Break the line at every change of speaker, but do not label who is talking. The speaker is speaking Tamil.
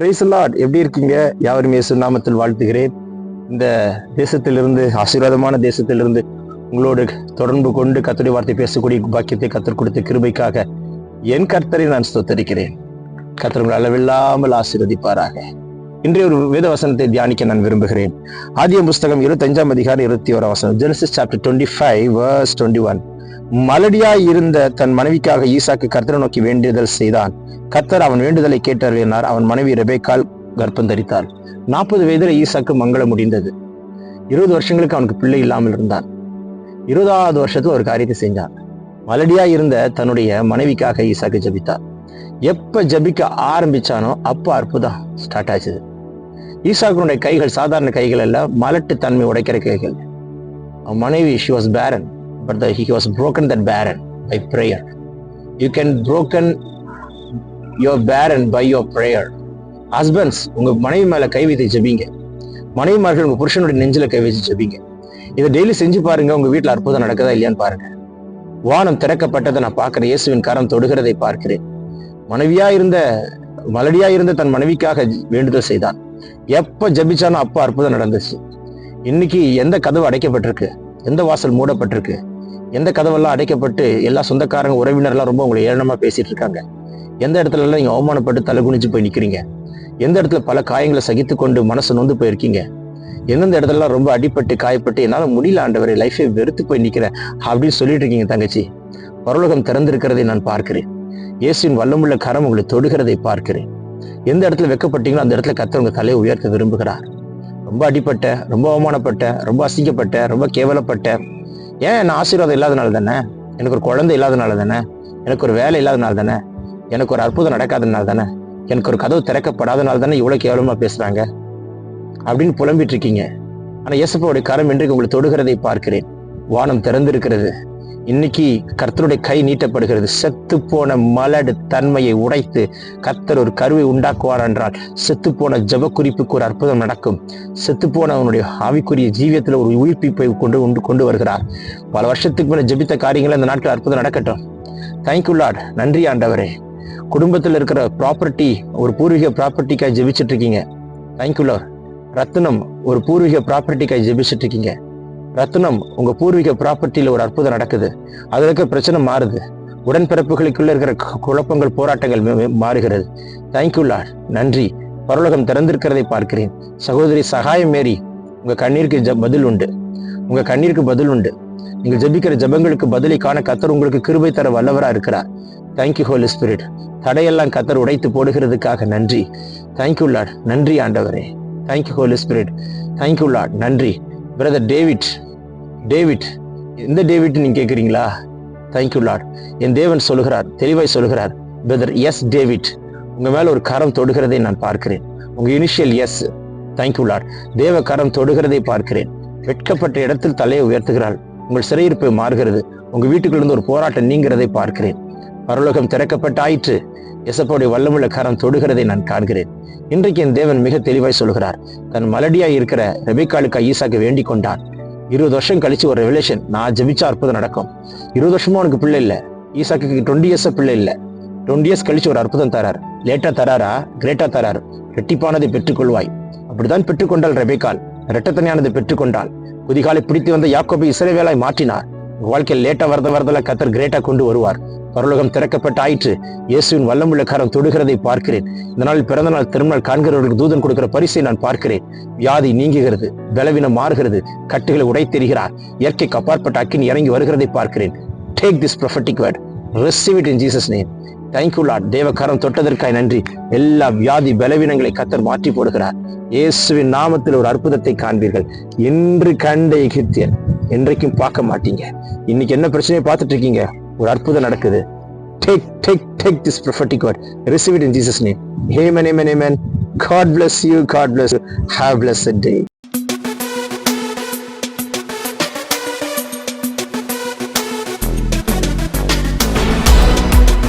பிரைஸ் லார்ட் எப்படி இருக்கீங்க? யாவரும் இயேசு நாமத்தில் வாழ்த்துகிறேன். இந்த தேசத்திலிருந்து ஆசீர்வாதமான தேசத்திலிருந்து உங்களோடு தொடர்பு கொண்டு கர்த்தருடைய வார்த்தை பேசக்கூடிய பாக்கியத்தை கத்தர் கொடுத்த கிருபைக்காக என் கர்த்தரை நான் ஸ்தோத்தரிக்கிறேன். கத்தர் உங்கள் அளவில்லாமல் ஆசீர்வதிப்பாராக. இன்றைய ஒரு வேத வசனத்தை தியானிக்க நான் விரும்புகிறேன். ஆதிய புஸ்தகம் இருபத்தஞ்சாம் அதிகாரம் இருபத்தி ஒரு வசனம் Genesis chapter twenty five verse twenty one மலடியாய் இருந்த தன் மனைவிக்காக ஈசாக்கு கர்த்தரை நோக்கி வேண்டுதல் செய்தான். கர்த்தர் அவன் வேண்டுதலை கேட்டறினார் அவன் மனைவி ரெபேக்கால் கர்ப்பம் தரித்தாள் நாற்பது வயதில் ஈசாக்கு மங்களம் முடிந்தது. இருபது வருஷங்களுக்கு அவனுக்கு பிள்ளை இல்லாமல் இருந்தான். இருபதாவது வருஷத்துல ஒரு காரியத்தை செஞ்சான். மலடியா இருந்த தன்னுடைய மனைவிக்காக ஈசாக்கு ஜபித்தார். எப்ப ஜபிக்க ஆரம்பிச்சானோ அப்போ அற்புதம் ஸ்டார்ட் ஆச்சுது. ஈசாக்குனுடைய கைகள் சாதாரண கைகள் அல்ல மலட்டு தன்மை உடைக்கிற கைகள். மனைவி she was barren but he was broken that barren by prayer. You can broken your barren by your prayer husbands உங்கள் மனைவி மேலே கை வைத்து ஜபிங்க. மனைவிமார்கள் உங்கள் புருஷனுடைய நெஞ்சில் கை வச்சு ஜபிங்க. இதை டெய்லி செஞ்சு பாருங்க உங்கள் வீட்டில் அற்புதம் நடக்குதா இல்லையான்னு பாருங்க. வானம் திறக்கப்பட்டதை நான் பார்க்குறேன் இயேசுவின் கரம் தொடுகிறதை பார்க்கிறேன். மனைவியா இருந்த மலடியா இருந்த தன் மனைவிக்காக வேண்டுதல் செய்தான். எப்ப ஜபிச்சானோ அப்போ அற்புதம் நடந்துச்சு. இன்னைக்கு எந்த கதவு அடைக்கப்பட்டிருக்கு? எந்த வாசல் மூடப்பட்டிருக்கு? எந்த கதவெல்லாம் அடைக்கப்பட்டு எல்லா சொந்தக்காரங்க உறவினர்லாம் ரொம்ப உங்களை ஏளனமாக பேசிட்டு இருக்காங்க எந்த இடத்துல எல்லாம் நீங்கள் அவமானப்பட்டு தலை குனிஞ்சு போய் நிற்கிறீங்க எந்த இடத்துல பல காயங்களை சகித்து கொண்டு மனசு நொந்து போயிருக்கீங்க? எந்தெந்த இடத்துலலாம் ரொம்ப அடிப்பட்டு காயப்பட்டு என்னால் முடியல ஆண்டவரை லைஃபை வெறுத்து போய் நிற்கிறேன் அப்படின்னு சொல்லிட்டு இருக்கீங்க தங்கச்சி. பரலோகம் திறந்திருக்கிறதை நான் பார்க்கிறேன். இயேசுவின் வல்லமுள்ள கரம் உங்களை தொடுகிறதை பார்க்கிறேன். எந்த இடத்துல வெக்கப்பட்டீங்களோ அந்த இடத்துல கத்தவங்க உங்க தலையை உயர்த்த விரும்புகிறார். ரொம்ப அடிப்பட்ட ரொம்ப அவமானப்பட்ட ரொம்ப அசிங்கப்பட்ட ரொம்ப கேவலப்பட்ட ஏன்? என்ன ஆசீர்வாதம் இல்லாதனால தானே? எனக்கு ஒரு குழந்தை இல்லாதனால தானே? எனக்கு ஒரு வேலை இல்லாதனால தானே? எனக்கு ஒரு அற்புதம் நடக்காதனால தானே? எனக்கு ஒரு கதவு திறக்கப்படாதனால தானே இவ்வளோ கேவலமா பேசுறாங்க? அப்படின்னு புலம்பிட்டு இருக்கீங்க. ஆனா இயேசப்பாவுடைய கரம் இன்றைக்கு உங்களை தொடுகிறதை பார்க்கிறேன். வானம் திறந்திருக்கிறது. இன்னைக்கு கர்த்தருடைய கை நீட்டப்படுகிறது. செத்து போன மலடு தன்மையை உடைத்து கர்த்தர் ஒரு கருவை உண்டாக்குவார் என்றால் செத்து போன ஜப குறிப்புக்கு ஒரு அற்புதம் நடக்கும். செத்து போன அவனுடைய ஆவிக்குரிய ஜீவியத்தில் ஒரு உயிர்ப்பிப்பை கொண்டு உண்டு கொண்டு வருகிறார். பல வருஷத்துக்கு மேலே ஜெபித்த காரியங்கள் அந்த நாட்டில் அற்புதம் நடக்கட்டும். தேங்க்யூ லாட் நன்றி ஆண்டவரே. குடும்பத்தில் இருக்கிற ப்ராப்பர்ட்டி ஒரு பூர்வீக ப்ராப்பர்ட்டிக்காக ஜெபிச்சிட்டு இருக்கீங்க. தேங்க்யூ லார்ட் ரத்னம் ஒரு பூர்வீக ப்ராப்பர்ட்டிக்காக ஜெபிச்சிட்டு இருக்கீங்க. ரத்னம் உங்க பூர்வீக ப்ராப்பர்ட்டியில ஒரு அற்புதம் நடக்குது. அதுல இருக்க பிரச்சனை மாறுது. உடன்பிறப்புகளுக்குள்ள இருக்கிற குழப்பங்கள் போராட்டங்கள் மாறுகிறது. தேங்க்யூ லார்ட் நன்றி. பரலோகம் திறந்திருக்கிறதை பார்க்கிறேன். சகோதரி சகாயம் மேரி உங்க கண்ணீருக்கு ஜ- பதில் உண்டு. உங்க கண்ணீருக்கு பதில் உண்டு. நீங்க ஜெபிக்கிற ஜெபங்களுக்கு பதிலை காண கத்தர் உங்களுக்கு கிருபை தர வல்லவரா இருக்கிறார். தேங்க்யூ ஹோலி ஸ்பிரிட் தடையெல்லாம் கத்தர் உடைத்து போடுகிறதுக்காக நன்றி. தேங்க்யூ லார்ட் நன்றி ஆண்டவரே. Thank you Holy Spirit thank you Lord நன்றி. பிரதர் டேவிட் டேவிட் எந்த டேவிட் நீங்க கேட்குறீங்களா தேங்க்யூ லார்ட் என் தேவன் சொல்லுகிறார் தெளிவாய் சொல்லுகிறார் பிரதர் எஸ் டேவிட் உங்கள் மேலே ஒரு கரம் தொடுகிறதை நான் பார்க்கிறேன். உங்கள் இனிஷியல் எஸ் தேங்க்யூ லார்ட் தேவ கரம் தொடுகிறதை பார்க்கிறேன். வெட்கப்பட்ட இடத்தில் தலையை உயர்த்துகிறாள். உங்கள் சிறையிருப்பு மாறுகிறது. உங்கள் வீட்டுக்குள்ளிருந்து ஒரு போராட்டம் நீங்கிறதை பார்க்கிறேன். பரலோகம் திறக்கப்பட்ட ஆயிற்று எசப்போடைய வல்லமுள்ள கரம் தொடுகிறதை நான் காண்கிறேன். இன்றைக்கு என் தேவன் மிக தெளிவாய் சொல்கிறார் தன் மலடியாய் இருக்கிற ரெபேக்காளுக்கு ஈசாக்கு வேண்டிக் கொண்டான். இருபது வருஷம் கழிச்சு ஒரு ரெவலேஷன் நான் ஜெபிச்சா அற்புதம் நடக்கும். இருபது வருஷமா உனக்கு பிள்ளை இல்ல. ஈசாக்கு டுவெண்ட்டி இயர்ஸ் பிள்ளை இல்ல. டுவெண்ட்டி இயர்ஸ் கழிச்சு ஒரு அற்புதம் தரார். லேட்டா தராரா? கிரேட்டா தரார். ரெட்டிப்பானதை பெற்றுக்கொள்வாய். அப்படிதான் பெற்றுக்கொண்டாள் ரெபேக்கால் இரட்டத்தனையானதை பெற்றுக்கொண்டாள். குதிகாலை பிடித்து வந்த யாக்கோபை இஸ்ரவேலாய் மாற்றினார். உங்க வாழ்க்கையில் லேட்டா வரத வரதெல்லாம் கத்தர் கிரேட்டா கொண்டு வருவார். பரலோகம் திறக்கப்பட்ட ஆயிற்று. இயேசுவின் வல்லமுள்ளக்காரன் தொடுகிறதை பார்க்கிறேன். இந்த நாள் பிறந்த நாள் திருநாள் காண்கிறவர்களுக்கு தூதன் கொடுக்கிற பரிசை நான் பார்க்கிறேன். வியாதி நீங்குகிறது பலவீனம் மாறுகிறது கட்டுகளை உடைத்தெறிகிறார் இயற்கைக்கு அப்பாற்பட்ட அக்கின் இறங்கி வருகிறதை பார்க்கிறேன். Take this prophetic word receive it in Jesus name thank you Lord தேவக்காரம் தொட்டதற்காய் நன்றி. எல்லா வியாதி பலவீனங்களை கத்தர் மாற்றி போடுகிறார். இயேசுவின் நாமத்தில் ஒரு அற்புதத்தை காண்பீர்கள். இன்று கண்ட எகிப்தியன் என்றைக்கும் பார்க்க மாட்டீங்க இன்னைக்கு என்ன பிரச்சனையை பார்த்துட்டு இருக்கீங்க ஒரு அற்புதம் நடக்குது take take take this prophetic word receive it in Jesus name amen amen amen God bless you God bless have blessed day